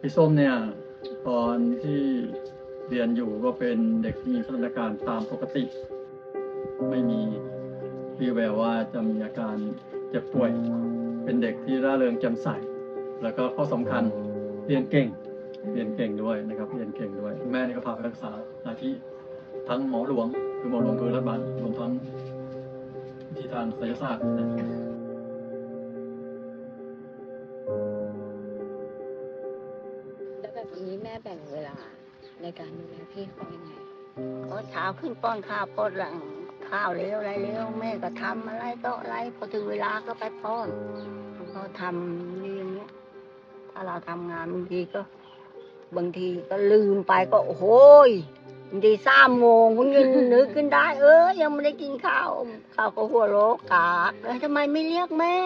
พี่ส้มเนี่ยตอนที่เรียนอยู่ก็เป็นเด็กที่มีพัฒนาการตามปกติ ไม่มีวี่แววว่าจะมีอาการเจ็บป่วย เป็นเด็กที่ร่าเริงแจ่มใส แล้วก็ข้อสำคัญเรียนเก่ง เรียนเก่งด้วยนะครับ เรียนเก่งด้วย แม่นี่ก็พาไปรักษาหลายที่ทั้งหมอหลวงคือหมอหลวงคือรัฐบาลรวมทั้งที่ทางศัลยศาสตร์ นะแล้วแบบนี้แม่แบ่งเวลาในการดูแลพี่เขายังไงพอเช้าขึ้นป้อนข้าวป้อนหลังข้าวเร็วอะไรเร็วแม่ก็ทำอะไรก็อะไรพอถึงเวลาก็ไปป้อนพอทำนี่อย่างเงี้ย ถ้าเราทำงานบางทีก็บางทีก็ลืมไปก็โอ้โหยบางทีสามโมงเพิ่งยังนึกขึ้นได้ เออยังไม่ได้กินข้าวข้าวก็หัวโลกกากเออทำไมไม่เรียกแม่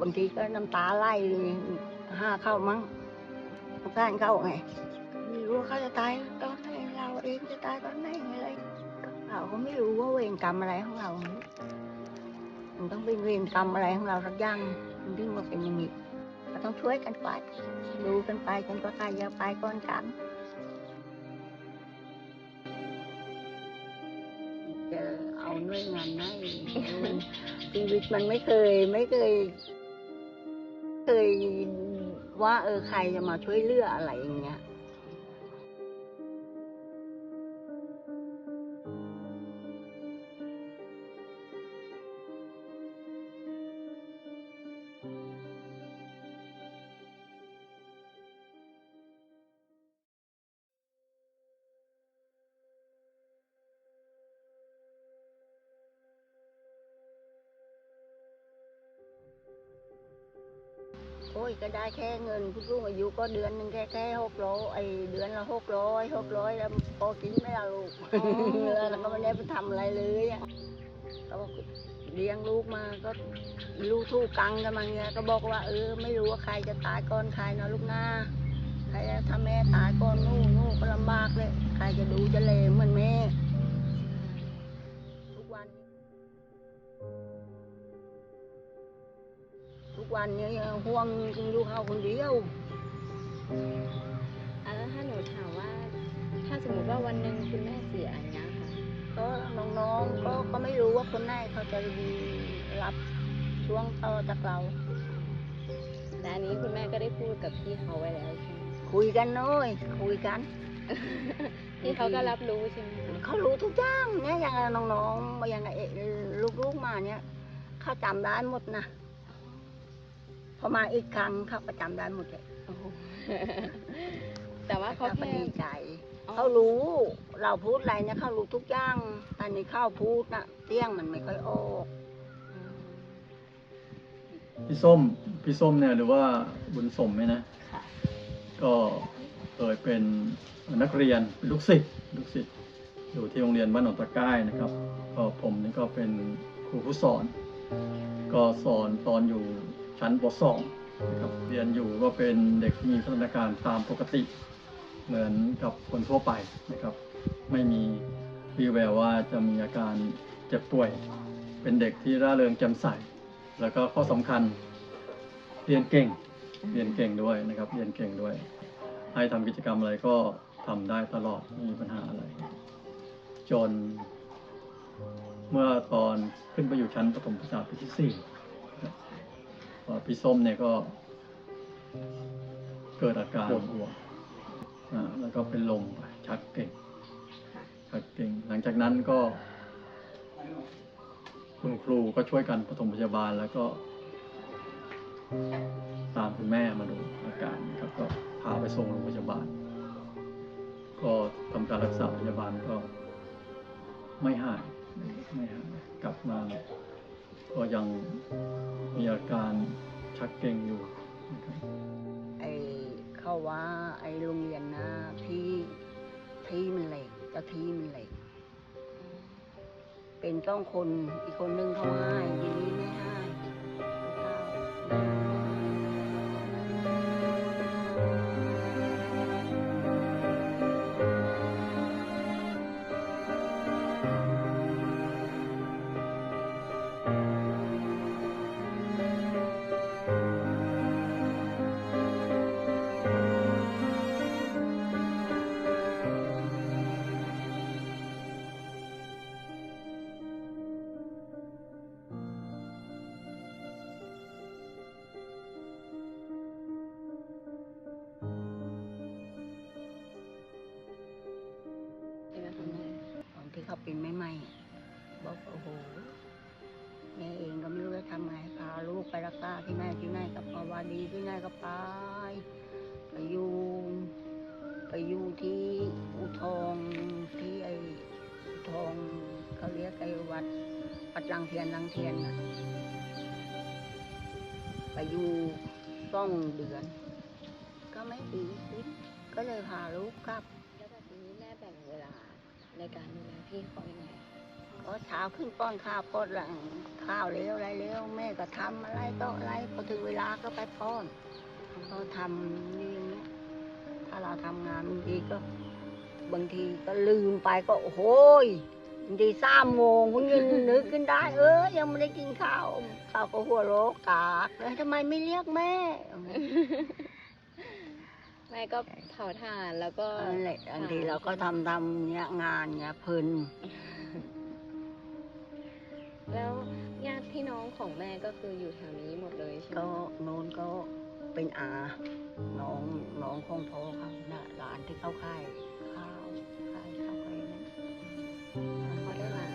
บางทีก็น้ำตาไหลเลยห้าเข้ามั้งสงสารเข้าไงไม่รู้ว่าเขาจะตายตอนไหนเราเองจะตายตอนไหนอะไรเราก็ไม่รู้ว่าเวรกรรมอะไรของเรามันต้องเป็นเวรกรรมอะไรของเราสักอย่างมันถึงมาเป็นอย่างนี้เราต้องช่วยกันไปดูกันไปจนกว่าใครจะไปก่อนกันจะเอาหน่วยงานไหนชีวิตมันไม่เคยไม่เคย เคยว่าเออใครจะมาช่วยเหลืออะไรอย่างเโอ้ยก็ได้แค่เงินผู้สูงอายุก็เดือนหนึ่งแค่แค่หกร้อยไอเดือนละหกร้อยหกร้อยแล้วพอกินไม่ละลูกแล้วก็ไม่ได้ไปทำอะไรเลยอะก็เลี้ยงลูกมาก็ลูกทูกกังกันมาเงี้ยก็บอกว่าเออไม่รู้ว่าใครจะตายก่อนใครนะลูกหน้าใครจะถ้าแม่ตายก่อนนู่นนู่นก็ลำบากเลย ใครจะดูจะเลเหมือน วันนี้ยังห่วงลูกเขาคนเดียวอะแล้วถ้าหนูถามว่า ถ้าสมมติว่าวันหนึ่งคุณแม่เสียอย่างเงี้ยค่ะก็น้องๆก็ก็ไม่รู้ว่าคนไหนเขาจะรับช่วงต่อจากเราแต่อันนี้คุณแม่ก็ได้พูดกับพี่เขาไว้แล้วใช่ไหมคุยกันน้อยคุยกันพี่เขาก็รับรู้ใช่ไหมคะเขารู้ทุกอย่างเนี่ยอย่างน้องๆอย่างไอ้ลูกๆมาเนี่ยเขาจำได้หมดนะ พอมาอีกครั้งเขาก็จำได้หมดเลยโอ้โหแต่ว่าเขาก็แค่ดีใจ อ๋อเขารู้ เราพูดอะไรเนี่ยเขารู้ทุกอย่างแต่นี่เข้าพูดนะเตี้ยงมันไม่ค่อยออกอืมพี่ส้ม พี่ส้มเนี่ยหรือว่าบุญสมเนี่ยนะ ค่ะก็เคยเป็นนักเรียนเป็นลูกศิษย์ลูกศิษย์อยู่ที่โรงเรียนบ้านหนองตะไก้นะครับก็ผมนี่ก็เป็นครูผู้สอน ก็สอนตอนอยู่ ชั้นป .2 นะครับเรียนอยู่ก็เป็นเด็กที่มีพัฒนาการตามปกติ เหมือนกับคนทั่วไปนะครับ ไม่มีวี่แววว่าจะมีอาการเจ็บป่วย เป็นเด็กที่ร่าเริงแจ่มใส แล้วก็ข้อสำคัญเรียนเก่ง เรียนเก่งด้วยนะครับ เรียนเก่งด้วย ให้ทำกิจกรรมอะไรก็ทำได้ตลอดไม่มีปัญหาอะไร จน เมื่อตอนขึ้นไปอยู่ชั้นประถมศึกษาปีที่สี่ พอพี่ส้มเนี่ยก็ เกิดอาการปวดหัวอ่าแล้วก็เป็นลมไปชักเก่งชักเก่ง หลังจากนั้นก็ คุณครูก็ช่วยกันปฐมพยาบาลแล้วก็ ตามคุณแม่มาดูอาการนะครับก็พาไปส่งโรงพยาบาล ก็ทำการรักษาพยาบาลก็ ไม่หายไม่หายกลับมา ก็ยังมีอาการชักเกร็งอยู่นะครับไอ้เขาว่าไอ้โรงเรียนนะที่ที่มันเหล็กเจะที่มันเหล็ก เป็นต้องคนอีกคนนึงเขาให้ทีนี้แม่ ไม่ไหมบอกโอ้โหแม่เองก็ไม่รู้จะทำไงพาลูกไปรักษาที่ไหนที่ไหนกับปาวาดีที่ไหนก็ไปไปอยู่ไปอยู่ที่อุทองที่ไออุทองเขาเรียกไอ้วัดวัดลังเทียนลังเทียนน่ะไปอยู่ซ่องเดือน ก็ไม่ดีขึ้นก็เลยพาลูกกลับ แล้วแบบนี้แม่แบ่งเวลา ในการดูแลพี่เขายังไงก็เช้าขึ้นป้อนข้าวป้อนหลังข้าวเร็วอะไรเร็วแม่ก็ทำอะไรต่ออะไรพอถึงเวลาก็ไปป้อนเขาทำนี่อย่างเงี้ยถ้าเราทำงานบางทีก็ บางทีก็ลืมไปก็โอ้โหยบางทีสามโมงเพิ่งจะนึกขึ้นได้ เออยังไม่ได้กินข้าวข้าวก็หัวโลกกากแล้วทำไมไม่เรียกแม่ แม่ก็เผาถ่านแล้วก็นั่นแหละบางทีเราก็ทำทำเนี้ยงานเนี้ยเพลินแล้วญาติพี่น้องของแม่ก็คืออยู่แถวนี้หมดเลยใช่ไหมก็โน้นก็เป็นอาน้องน้องของพ่อเขาน่ะหลานที่เขาขายข้าวขายข้าวไก่นั่นเขาได้มา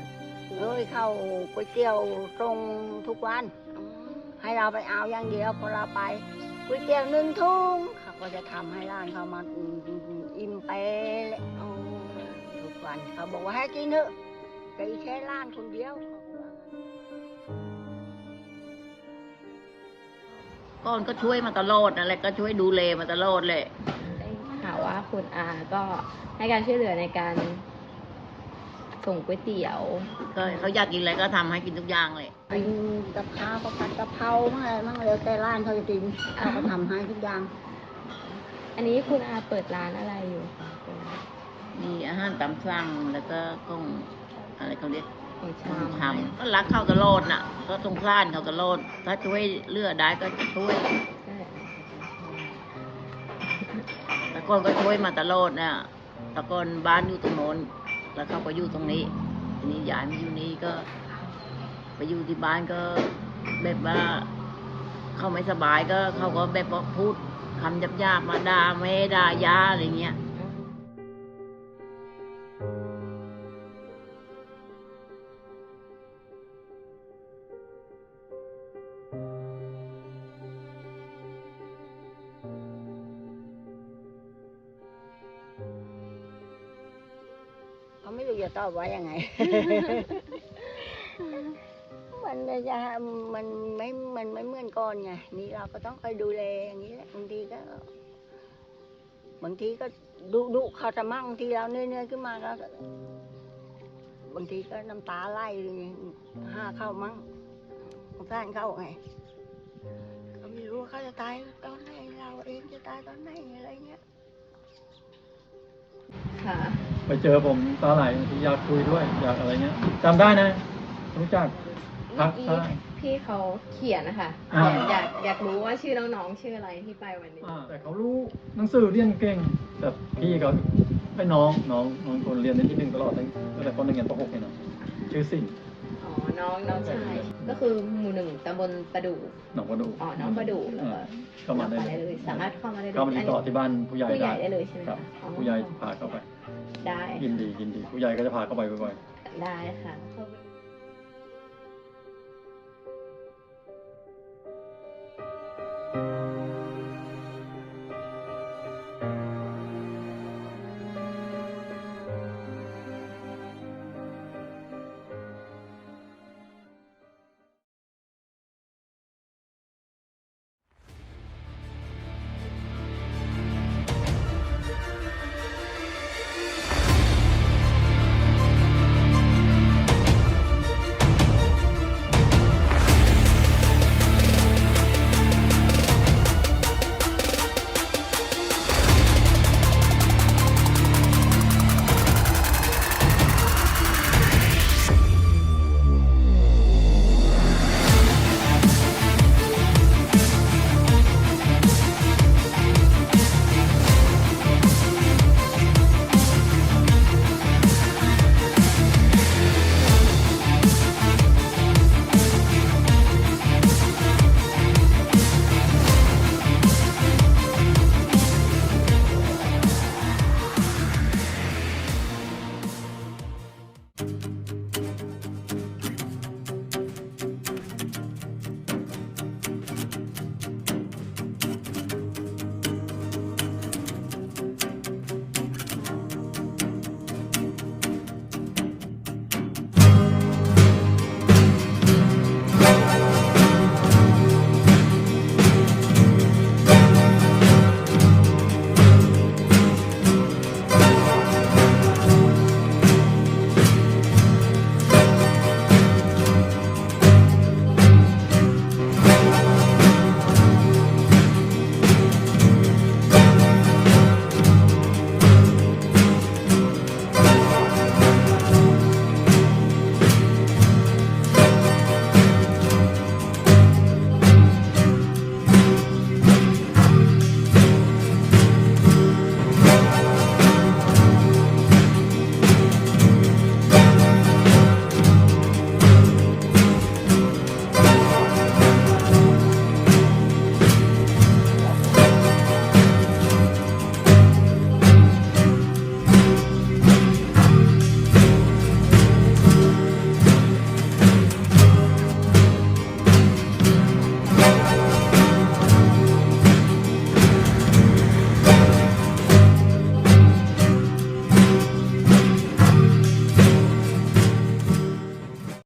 เอ้ยเข้าก๋วยเตี๋ยวตรงทุกวันอ๋อให้เราไปเอาอย่างเดียวพอเราไปก๋วยเตี๋ยวหนึ่งทุ่งเขา ก็จะทำให้ร้านเขามาอิ่มไปเลยอ๋อทุกวันเขาบอกว่าให้กินเถอะแต่อีแค่ร้านคนเดียวเขาว่างั้นก่อนก็ช่วยมาตลอดนั่นแหละก็ช่วยดูแลมาตลอดเลยได้ข่าวว่าคุณอาก็ให้การช่วยเหลือในการส่งก๋วยเตี๋ยวก็เขาอยากกินอะไรก็ทำให้กินทุกอย่างเลยกินกับข้าวก็ผัดกะเพรามั่งอะไรมั่งแล้วแต่ร้านเขาจะกินเขาก็ทำให้ทุกอย่าง อันนี้คุณอาเปิดร้านอะไรอยู่คะมีอาหารตามสั่งแล้วก็กล้องอะไรเขาเรียกของกล้องชามทำก็รักเขาตลอดน่ะ ก็สงสารเขาตลอดถ้าช่วยเหลือได้ก็จะช่วย ใช่แต่ก่อนก็ช่วยมาตลอดน่ะแต่ก่อนบ้านอยู่ตรงโน้นแล้วเขาก็อยู่ตรงนี้ทีนี้ย้ายมาอยู่นี่ก็ ไปอยู่ที่บ้านก็แบบว่าเขาไม่สบายก็เขาก็แบบว่าพูด คำหยาบๆมาด่าแม่ด่ายาอะไรเงี้ยเขาไม่รู้จะตอบว่ายังไง มันจะมันไม่มันไม่เหมือนก่อนไงนี่เราก็ต้องคอยดูแลอย่างนี้แหละบางทีก็บางทีก็ดุดุเขาจะมั่งบางทีเราเหนื่อยๆขึ้นมาก็บางทีก็น้ำตาไหลห้าเข้ามั่งสงสารเข้าไงเขาไม่รู้ว่าเขาจะตายตอนไหนเราเองจะตายตอนไหนอะไรเงี้ยค่ะไปเจอผมตาไหลบางทีอยากคุยด้วยอยากอะไรเงี้ยจำได้นะรู้จักทัก เมื่อได้กี้พี่เขาเขียนนะคะอ่า เขียนอยากอยากรู้ว่าชื่อน้องๆชื่ออะไรที่ไปวันนี้ อ่าแต่เขารู้หนังสือเรียนเก่ง แต่พี่เขาไอ้น้องน้องน้องคนเรียนในที่หนึ่งตลอดตั้งตั้งแต่ปหนึ่งยันปหกเนี่ยเนาะชื่อสิงห์อ๋อ น้องน้องชาย ก็คือหมู่หนึ่งตำบลประดู่หนองประดูอ๋อ น้องประดู่แล้วก็อ่าเข้ามาได้ได้เลยเลย สามารถเข้ามาได้เลยเข้ามาติดต่อที่บ้านผู้ใหญ่ผู้ใหญ่ได้ได้เลยใช่ไหมครับ คะอ๋อผู้ใหญ่พาเข้าไปได้ยินดียินดี ผู้ใหญ่ก็จะพาเข้าไปบ่อยๆ ได้ค่ะ